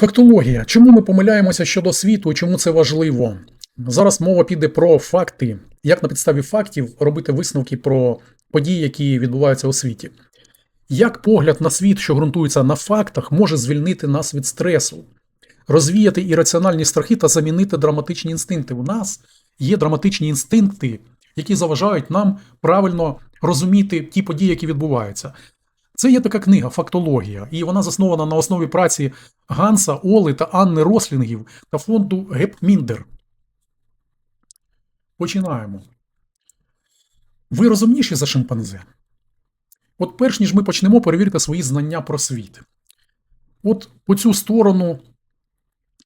Фактологія. Чому ми помиляємося щодо світу чому це важливо? Зараз мова піде про факти, як на підставі фактів робити висновки про події, які відбуваються у світі. Як погляд на світ, що ґрунтується на фактах, може звільнити нас від стресу, розвіяти ірраціональні страхи та замінити драматичні інстинкти? У нас є драматичні інстинкти, які заважають нам правильно розуміти ті події, які відбуваються. Це є така книга Фактологія, і вона заснована на основі праці Ганса, Оли та Анни Рослінгів та фонду Гепміндер. Починаємо. Ви розумніші за шимпанзе? От перш ніж ми почнемо, перевірте свої знання про світ. От по цю сторону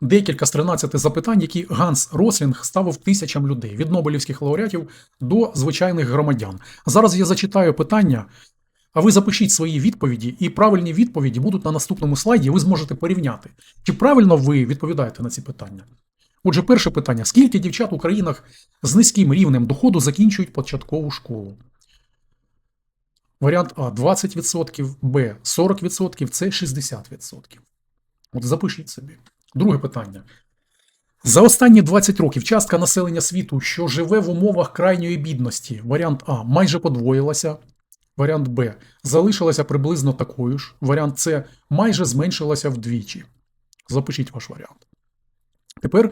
декілька з 13 запитань, які Ганс Рослінг ставив тисячам людей від Нобелівських лауреатів до звичайних громадян. Зараз я зачитаю питання, а ви запишіть свої відповіді, і правильні відповіді будуть на наступному слайді, і ви зможете порівняти, чи правильно ви відповідаєте на ці питання. Отже, перше питання: скільки дівчат у країнах з низьким рівнем доходу закінчують початкову школу? Варіант А 20%, Б 40%, С 60%. От запишіть собі. Друге питання. За останні 20 років частка населення світу, що живе в умовах крайньої бідності, варіант А майже подвоїлася. Варіант Б залишилася приблизно такою ж. Варіант С майже зменшилася вдвічі. Запишіть ваш варіант. Тепер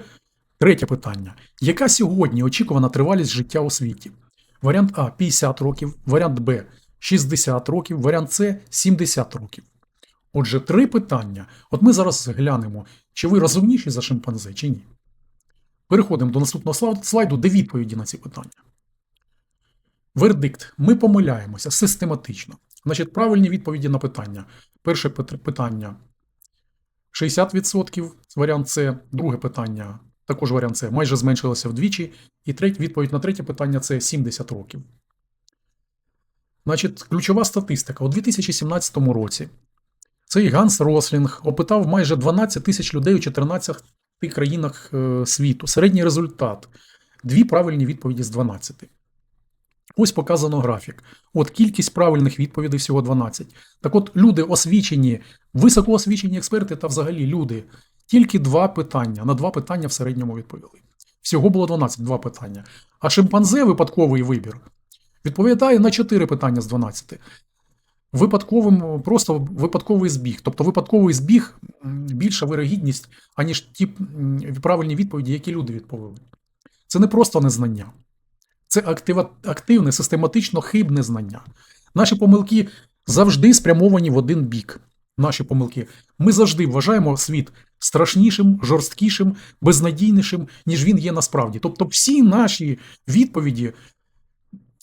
третє питання. Яка сьогодні очікувана тривалість життя у світі? Варіант А 50 років, варіант Б 60 років, варіант С 70 років. Отже, три питання. От ми зараз глянемо, чи ви розумніші за шимпанзе, чи ні. Переходимо до наступного слайду- де відповіді на ці питання. Вердикт. Ми помиляємося систематично. Значить, правильні відповіді на питання. Перше питання 60%, варіант С. Друге питання, також варіант С, майже зменшилося вдвічі. І третя відповідь на третє питання це 70 років. Значить, ключова статистика. У 2017 році цей Ганс Рослінг опитав майже 12 тисяч людей у 14 країнах е, світу. Середній результат дві правильні відповіді з 12. Ось показано графік. От кількість правильних відповідей всього 12. Так от люди освічені, високоосвічені експерти та взагалі люди. Тільки два питання. На два питання в середньому відповіли. Всього було 12, два питання. А шимпанзе випадковий вибір відповідає на 4 питання з 12. Випадковим, просто випадковий збіг. Тобто випадковий збіг більша вирогідність, аніж ті правильні відповіді, які люди відповіли. Це не просто незнання. Це актива, активне, систематично хибне знання. Наші помилки завжди спрямовані в один бік. Наші помилки. Ми завжди вважаємо світ страшнішим, жорсткішим, безнадійнішим, ніж він є насправді. Тобто, всі наші відповіді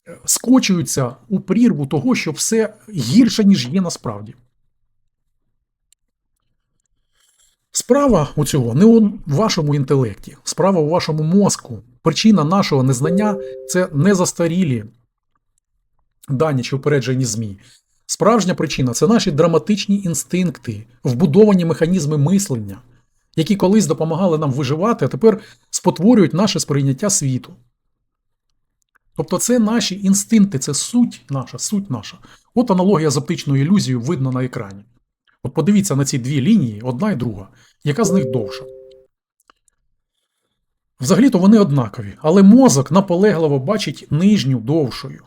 е, скочуються у прірву того, що все гірше, ніж є насправді. Справа у цього не у вашому інтелекті, справа у вашому мозку. Причина нашого незнання це не застарілі дані чи упереджені ЗМІ. Справжня причина це наші драматичні інстинкти, вбудовані механізми мислення, які колись допомагали нам виживати, а тепер спотворюють наше сприйняття світу. Тобто це наші інстинкти, це суть наша, суть наша. От аналогія з оптичною ілюзією видно на екрані. От подивіться на ці дві лінії, одна і друга. Яка з них довша? Взагалі-то вони однакові, але мозок наполегливо бачить нижню довшою.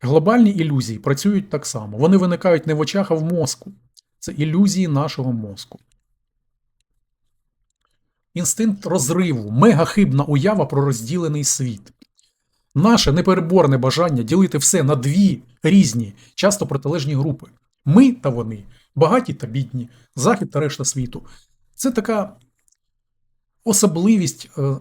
Глобальні ілюзії працюють так само. Вони виникають не в очах, а в мозку. Це ілюзії нашого мозку. Інстинкт розриву, мегахибна уява про розділений світ. Наше непереборне бажання ділити все на дві різні, часто протилежні групи. Ми та вони, багаті та бідні, захід та решта світу. Це така особливість е,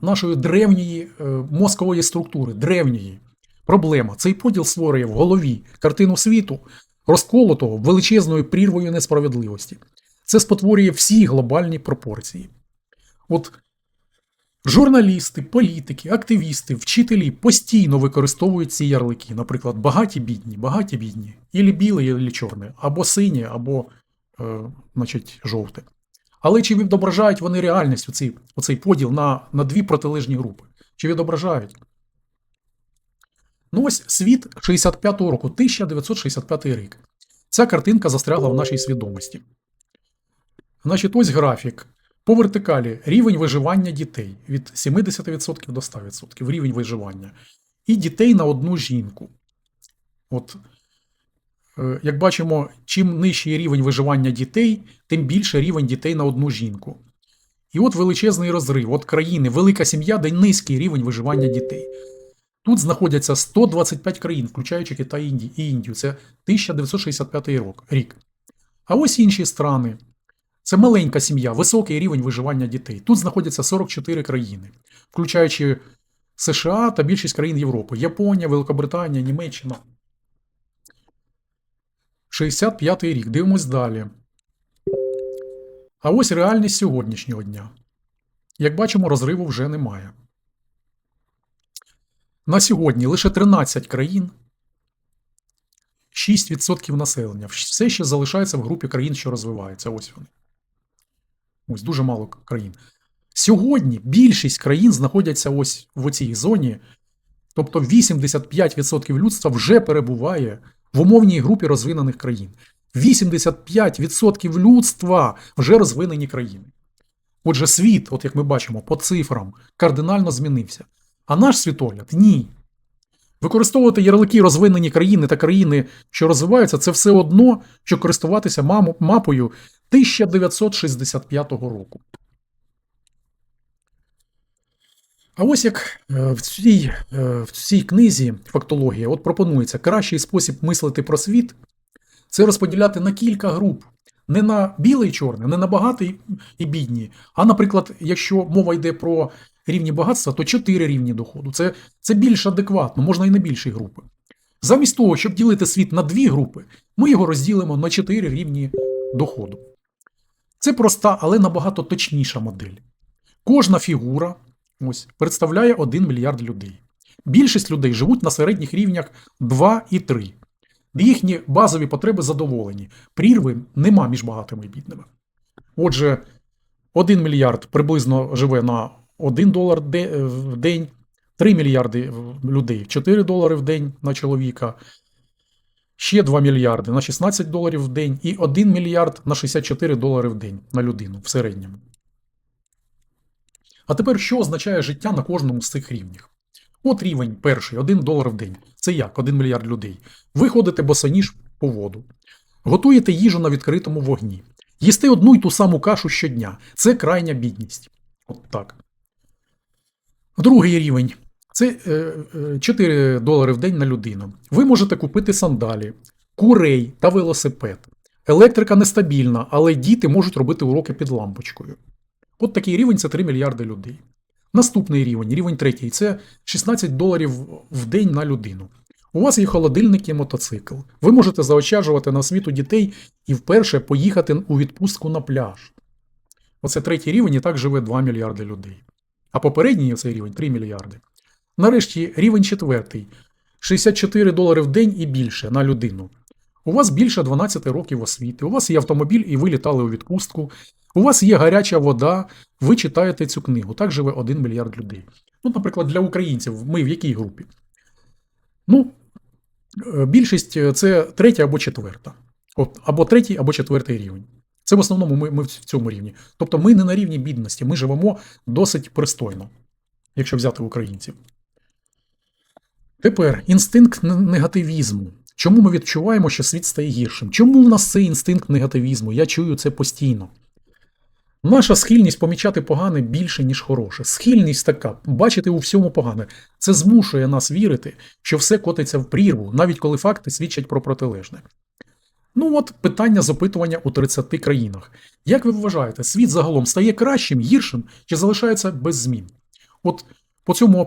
нашої древньої е, мозкової структури, древньої. Проблема. Цей поділ створює в голові картину світу, розколотого величезною прірвою несправедливості. Це спотворює всі глобальні пропорції. От журналісти, політики, активісти, вчителі постійно використовують ці ярлики. Наприклад, багаті бідні, багаті бідні, ілі біле, ілі чорне, або синє, або е, значить, жовте. Але чи відображають вони реальність оцей, оцей поділ на, на дві протилежні групи? Чи відображають? Ну ось світ 65-го року, 1965 рік. Ця картинка застрягла в нашій свідомості. Значить, ось графік. По вертикалі рівень виживання дітей від 70% до 100% рівень виживання. І дітей на одну жінку. От, е, як бачимо, чим нижчий рівень виживання дітей, тим більше рівень дітей на одну жінку. І от величезний розрив. От країни, велика сім'я, де низький рівень виживання дітей. Тут знаходяться 125 країн, включаючи Китай і Індію. Це 1965 рік. А ось інші страни. Це маленька сім'я, високий рівень виживання дітей. Тут знаходяться 44 країни, включаючи США та більшість країн Європи: Японія, Великобританія, Німеччина. 65-й рік. Дивимось далі. А ось реальність сьогоднішнього дня. Як бачимо, розриву вже немає. На сьогодні лише 13 країн, 6% населення. Все ще залишається в групі країн, що розвиваються. Ось вони. Ось дуже мало країн. Сьогодні більшість країн знаходяться ось в цій зоні. Тобто 85% людства вже перебуває в умовній групі розвинених країн. 85% людства вже розвинені країни. Отже, світ, от як ми бачимо, по цифрам кардинально змінився. А наш світогляд ні. Використовувати ярлики розвинені країни та країни, що розвиваються, це все одно, що користуватися мапою 1965 року. А ось як е, в цій, е, в цій книзі фактологія от пропонується кращий спосіб мислити про світ це розподіляти на кілька груп. Не на біле і чорне, не на багаті і бідні. А, наприклад, якщо мова йде про рівні багатства, то чотири рівні доходу. Це, це більш адекватно, можна і на більші групи. Замість того, щоб ділити світ на дві групи, ми його розділимо на чотири рівні доходу. Це проста, але набагато точніша модель. Кожна фігура ось, представляє 1 мільярд людей. Більшість людей живуть на середніх рівнях 2 і 3. де Їхні базові потреби задоволені. Прірви нема між багатими і бідними. Отже, 1 мільярд приблизно живе на 1 долар в день, 3 мільярди людей 4 долари в день на чоловіка, ще 2 мільярди на 16 доларів в день і 1 мільярд на 64 долари в день на людину в середньому. А тепер що означає життя на кожному з цих рівнях? От рівень перший 1 долар в день. Це як 1 мільярд людей. Ви ходите босоніж по воду, готуєте їжу на відкритому вогні, їсте одну й ту саму кашу щодня. Це крайня бідність. От так. Другий рівень це е, е, 4 долари в день на людину. Ви можете купити сандалі, курей та велосипед. Електрика нестабільна, але діти можуть робити уроки під лампочкою. От такий рівень це 3 мільярди людей. Наступний рівень, рівень третій, це 16 доларів в день на людину. У вас є холодильник і мотоцикл. Ви можете заощаджувати на освіту дітей і вперше поїхати у відпустку на пляж. Оце третій рівень і так живе 2 мільярди людей. А попередній цей рівень 3 мільярди. Нарешті рівень четвертий 64 долари в день і більше на людину. У вас більше 12 років освіти, у вас є автомобіль і ви літали у відпустку. У вас є гаряча вода, ви читаєте цю книгу. Так живе 1 мільярд людей. Ну, наприклад, для українців ми в якій групі? Ну, е, більшість е, це третя або четверта. Або третій, або четвертий рівень. Це в основному ми, ми в цьому рівні. Тобто ми не на рівні бідності, ми живемо досить пристойно, якщо взяти українців. Тепер інстинкт негативізму. Чому ми відчуваємо, що світ стає гіршим? Чому в нас цей інстинкт негативізму? Я чую це постійно. Наша схильність помічати погане більше, ніж хороше. Схильність така, бачити у всьому погане. Це змушує нас вірити, що все котиться в прірву, навіть коли факти свідчать про протилежне. Ну от питання з опитування у 30 країнах. Як ви вважаєте, світ загалом стає кращим, гіршим чи залишається без змін? От по цьому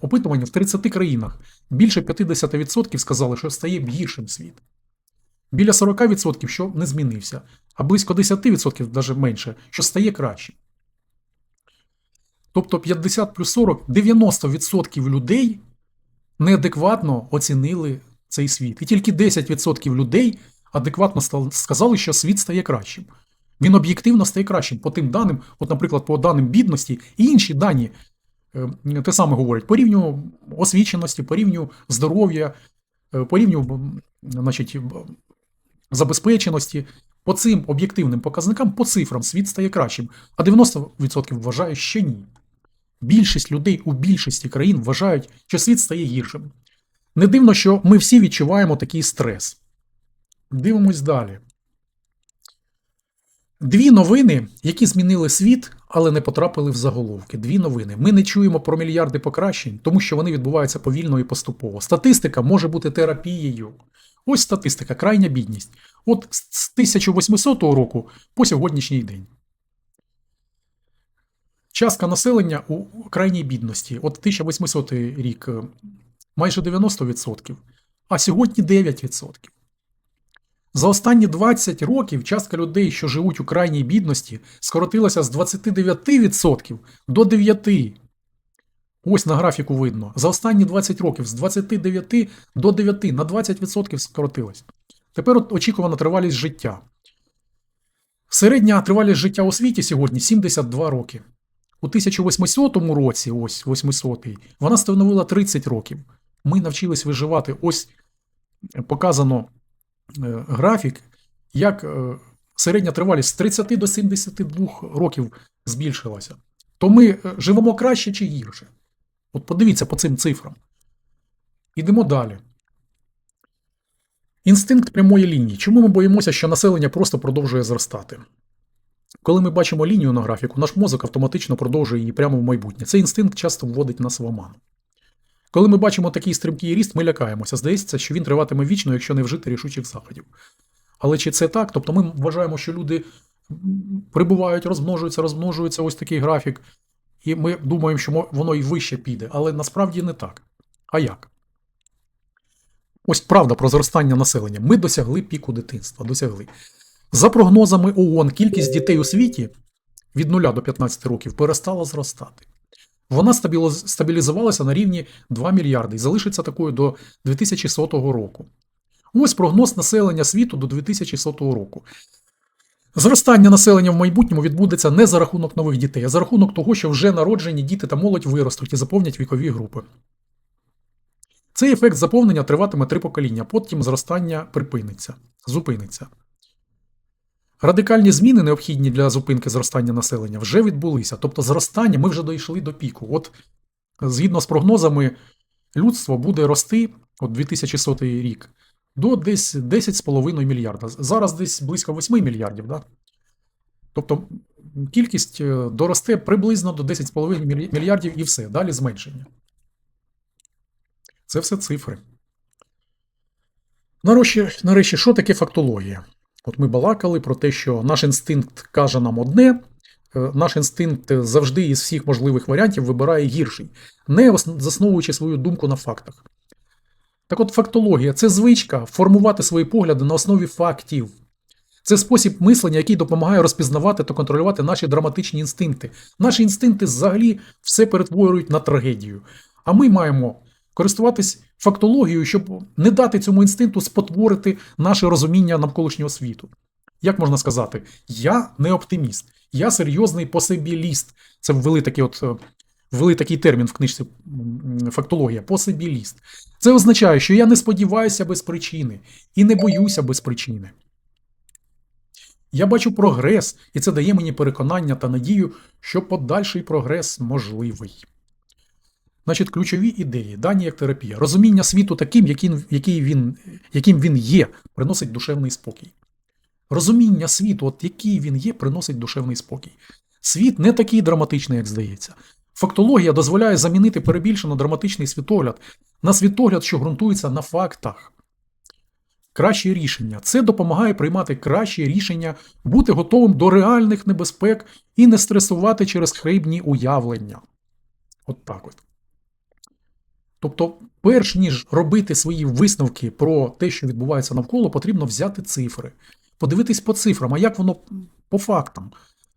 опитуванню в 30 країнах більше 50% сказали, що стає гіршим світ. Біля 40% що не змінився, а близько 10%, навіть менше, що стає кращим. Тобто 50 плюс 40, 90% людей неадекватно оцінили цей світ. І тільки 10% людей адекватно сказали, що світ стає кращим. Він об'єктивно стає кращим по тим даним, от, наприклад, по даним бідності і інші дані е, те саме говорять по рівню освіченості, по рівню здоров'я, е, по рівню значить, забезпеченості, По цим об'єктивним показникам, по цифрам світ стає кращим, а 90% вважає, що ні. Більшість людей у більшості країн вважають, що світ стає гіршим. Не дивно, що ми всі відчуваємо такий стрес. Дивимось далі. Дві новини, які змінили світ, але не потрапили в заголовки. Дві новини. Ми не чуємо про мільярди покращень, тому що вони відбуваються повільно і поступово. Статистика може бути терапією. Ось статистика, крайня бідність. От з 1800 року по сьогоднішній день. Частка населення у крайній бідності. От 1800 рік е, майже 90%, а сьогодні 9%. За останні 20 років частка людей, що живуть у крайній бідності, скоротилася з 29% до 9%. Ось на графіку видно. За останні 20 років з 29 до 9 на 20% скоротилась. Тепер от очікувана тривалість життя. Середня тривалість життя у світі сьогодні 72 роки. У 1800 році, ось 800-й, вона становила 30 років. Ми навчились виживати. Ось показано графік, як е, середня тривалість з 30 до 72 років збільшилася. То ми е, живемо краще чи гірше? От подивіться по цим цифрам. Ідемо далі. Інстинкт прямої лінії. Чому ми боїмося, що населення просто продовжує зростати? Коли ми бачимо лінію на графіку, наш мозок автоматично продовжує її прямо в майбутнє. Цей інстинкт часто вводить нас в оману. Коли ми бачимо такий стрімкий ріст, ми лякаємося. Здається, що він триватиме вічно, якщо не вжити рішучих заходів. Але чи це так? Тобто ми вважаємо, що люди прибувають, розмножуються, розмножуються ось такий графік, і ми думаємо, що воно і вище піде, але насправді не так. А як? Ось правда про зростання населення. Ми досягли піку дитинства. Досягли. За прогнозами ООН, кількість дітей у світі від 0 до 15 років перестала зростати. Вона стабілізувалася на рівні 2 мільярди і залишиться такою до 2100 року. Ось прогноз населення світу до 2100 року. Зростання населення в майбутньому відбудеться не за рахунок нових дітей, а за рахунок того, що вже народжені діти та молодь виростуть і заповнять вікові групи. Цей ефект заповнення триватиме три покоління, потім зростання припиниться, зупиниться. Радикальні зміни, необхідні для зупинки зростання населення, вже відбулися. Тобто, зростання ми вже дійшли до піку. От згідно з прогнозами, людство буде рости от 2100 рік до десь 10,5 мільярда. Зараз десь близько 8 мільярдів. Да? Тобто кількість е, доросте приблизно до 10,5 мільярдів і все. Далі зменшення. Це все цифри. Нарешті, нарешті, що таке фактологія? От ми балакали про те, що наш інстинкт каже нам одне, е, наш інстинкт завжди із всіх можливих варіантів вибирає гірший, не засновуючи свою думку на фактах. Так от фактологія це звичка формувати свої погляди на основі фактів. Це спосіб мислення, який допомагає розпізнавати та контролювати наші драматичні інстинкти. Наші інстинкти взагалі все перетворюють на трагедію. А ми маємо користуватись фактологією, щоб не дати цьому інстинкту спотворити наше розуміння навколишнього світу. Як можна сказати, я не оптиміст, я серйозний посибіліст. Це ввели такий от. е, Ввели такий термін в книжці фактологія посибіліст. Це означає, що я не сподіваюся без причини і не боюся без причини. Я бачу прогрес, і це дає мені переконання та надію, що подальший прогрес можливий. Значить, ключові ідеї, дані як терапія, розуміння світу таким, яким, який він, яким він є, приносить душевний спокій. Розуміння світу, от який він є, приносить душевний спокій. Світ не такий драматичний, як здається. Фактологія дозволяє замінити перебільшено драматичний світогляд на світогляд, що ґрунтується на фактах. Кращі рішення. Це допомагає приймати кращі рішення, бути готовим до реальних небезпек і не стресувати через хрибні уявлення. От так от. Тобто, перш ніж робити свої висновки про те, що відбувається навколо, потрібно взяти цифри, подивитись по цифрам, а як воно по фактам.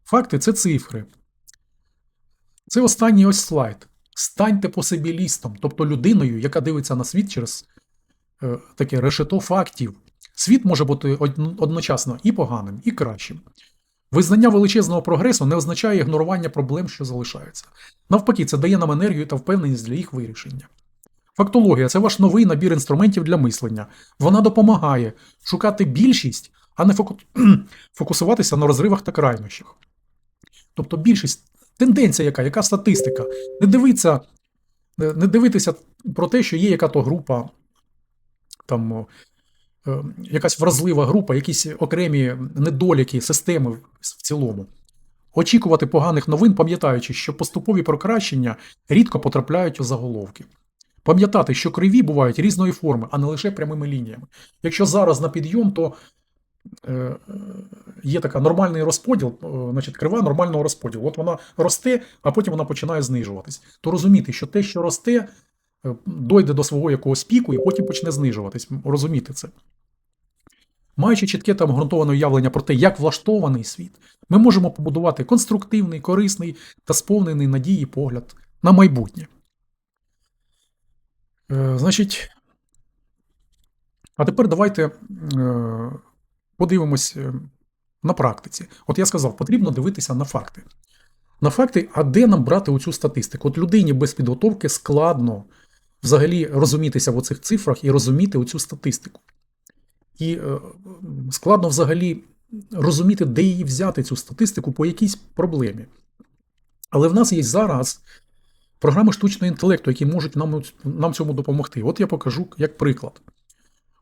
Факти це цифри. Це останній ось слайд. Станьте посибілістом, тобто людиною, яка дивиться на світ через е, таке решето фактів. Світ може бути одночасно і поганим, і кращим. Визнання величезного прогресу не означає ігнорування проблем, що залишаються. Навпаки, це дає нам енергію та впевненість для їх вирішення. Фактологія це ваш новий набір інструментів для мислення. Вона допомагає шукати більшість, а не фоку- фокусуватися на розривах та крайнощах. Тобто більшість, тенденція яка, яка статистика. Не дивитися, не дивитися про те, що є яка-то група, там, е, якась вразлива група, якісь окремі недоліки системи в цілому. Очікувати поганих новин, пам'ятаючи, що поступові покращення рідко потрапляють у заголовки. Пам'ятати, що криві бувають різної форми, а не лише прямими лініями. Якщо зараз на підйом, то е, є така нормальний розподіл, е, значить, крива нормального розподілу. От вона росте, а потім вона починає знижуватись. То розуміти, що те, що росте, е, дойде до свого якогось піку і потім почне знижуватись. Розуміти це. Маючи чітке та обґрунтоване уявлення про те, як влаштований світ, ми можемо побудувати конструктивний, корисний та сповнений надії погляд на майбутнє. Е, значить, а тепер давайте е, подивимось е, на практиці. От я сказав, потрібно дивитися на факти. На факти, а де нам брати оцю статистику? От людині без підготовки складно взагалі розумітися в оцих цифрах і розуміти оцю статистику. І складно взагалі розуміти, де її взяти цю статистику по якійсь проблемі. Але в нас є зараз програми штучного інтелекту, які можуть нам, нам цьому допомогти. От я покажу як приклад.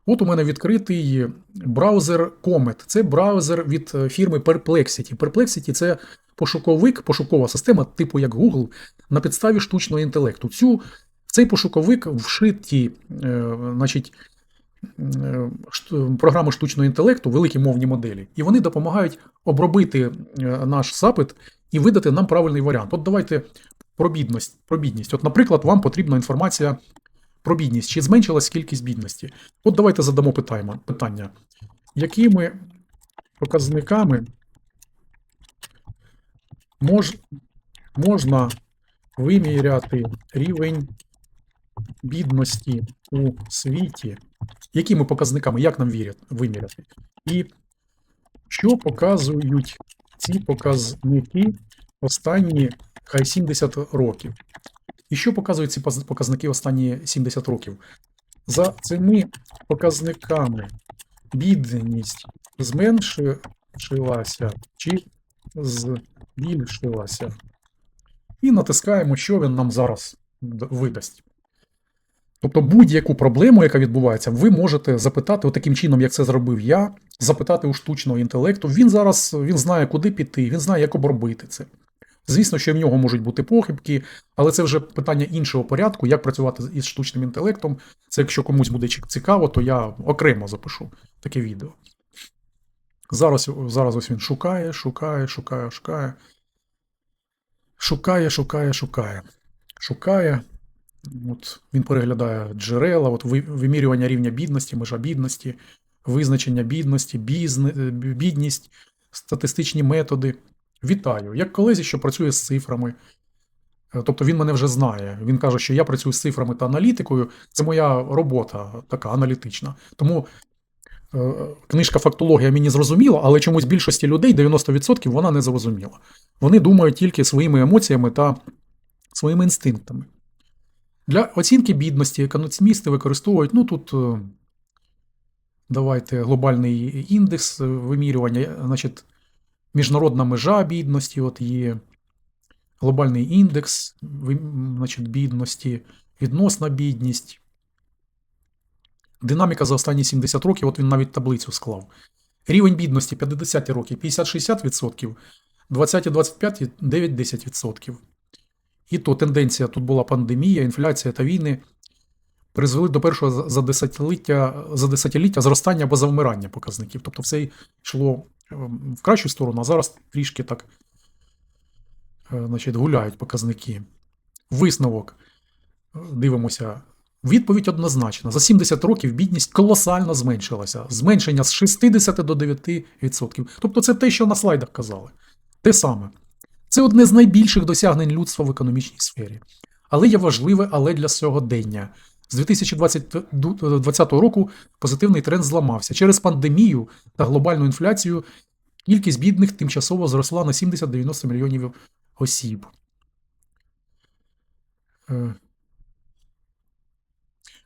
От у мене відкритий браузер Comet. Це браузер від е, фірми Perplexity. Perplexity – це пошуковик, пошукова система, типу як Google, на підставі штучного інтелекту. Цю, цей пошуковик вшиті е, значить, е, програми штучного інтелекту, великі мовні моделі, і вони допомагають обробити е, наш запит і видати нам правильний варіант. От давайте про бідність. Про бідність. От, наприклад, вам потрібна інформація про бідність. Чи зменшилась кількість бідності? От давайте задамо питання. Якими показниками мож, можна виміряти рівень бідності у світі? Якими показниками? Як нам вірять, виміряти? І що показують ці показники останні хай 70 років? І що показують ці показники останні 70 років? За цими показниками бідність зменшилася чи збільшилася? І натискаємо, що він нам зараз видасть. Тобто будь-яку проблему, яка відбувається, ви можете запитати, таким чином, як це зробив я, запитати у штучного інтелекту. Він зараз він знає, куди піти, він знає, як обробити це. Звісно, що в нього можуть бути похибки, але це вже питання іншого порядку, як працювати із штучним інтелектом. Це якщо комусь буде цікаво, то я окремо запишу таке відео. Зараз, зараз ось він шукає, шукає, шукає, шукає. Шукає, шукає, шукає. Шукає. От він переглядає джерела, от вимірювання рівня бідності, межа бідності, визначення бідності, бізне, бідність, статистичні методи. Вітаю. Як колезі, що працює з цифрами. Е, Тобто він мене вже знає. Він каже, що я працюю з цифрами та аналітикою. Це моя робота така аналітична. Тому е, книжка фактологія мені зрозуміла, але чомусь більшості людей, 90%, вона не зрозуміла. Вони думають тільки своїми емоціями та своїми інстинктами. Для оцінки бідності економісти використовують, ну тут е, давайте глобальний індекс е, вимірювання, е, значить, міжнародна межа бідності, от є глобальний індекс значить, бідності, відносна бідність. Динаміка за останні 70 років, от він навіть таблицю склав. Рівень бідності 50 роки 50-60%, 20-25 – 9-10%. І то тенденція тут була пандемія, інфляція та війни призвели до першого за- десятиліття, за десятиліття зростання або завмирання показників. Тобто все йшло ем, в кращу сторону, а зараз трішки так е, значить, гуляють показники. Висновок. Е, Дивимося. Відповідь однозначна. За 70 років бідність колосально зменшилася. Зменшення з 60 до 9%. Тобто це те, що на слайдах казали. Те саме. Це одне з найбільших досягнень людства в економічній сфері. Але є важливе, але для сьогодення. З 2020 року позитивний тренд зламався. Через пандемію та глобальну інфляцію кількість бідних тимчасово зросла на 70-90 мільйонів осіб. Е,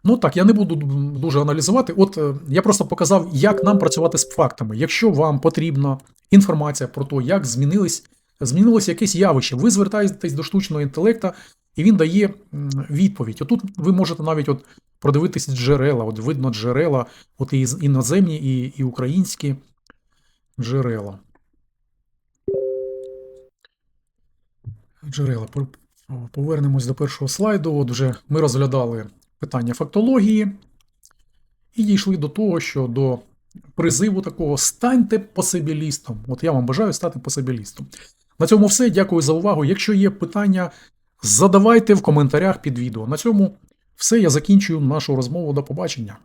Ну так, я не буду дуже аналізувати. От е, я просто показав, як нам працювати з фактами. Якщо вам потрібна інформація про те, як змінились, змінилось якесь явище, ви звертаєтесь до штучного інтелекта, і він дає відповідь. Отут ви можете навіть от продивитися джерела, от видно джерела, от і іноземні, і, і українські джерела. Джерела. Повернемось до першого слайду. От вже ми розглядали питання фактології і дійшли до того, що до призиву такого станьте посибілістом. От я вам бажаю стати посибілістом. На цьому все. Дякую за увагу. Якщо є питання, задавайте в коментарях під відео. На цьому все. Я закінчую нашу розмову. До побачення.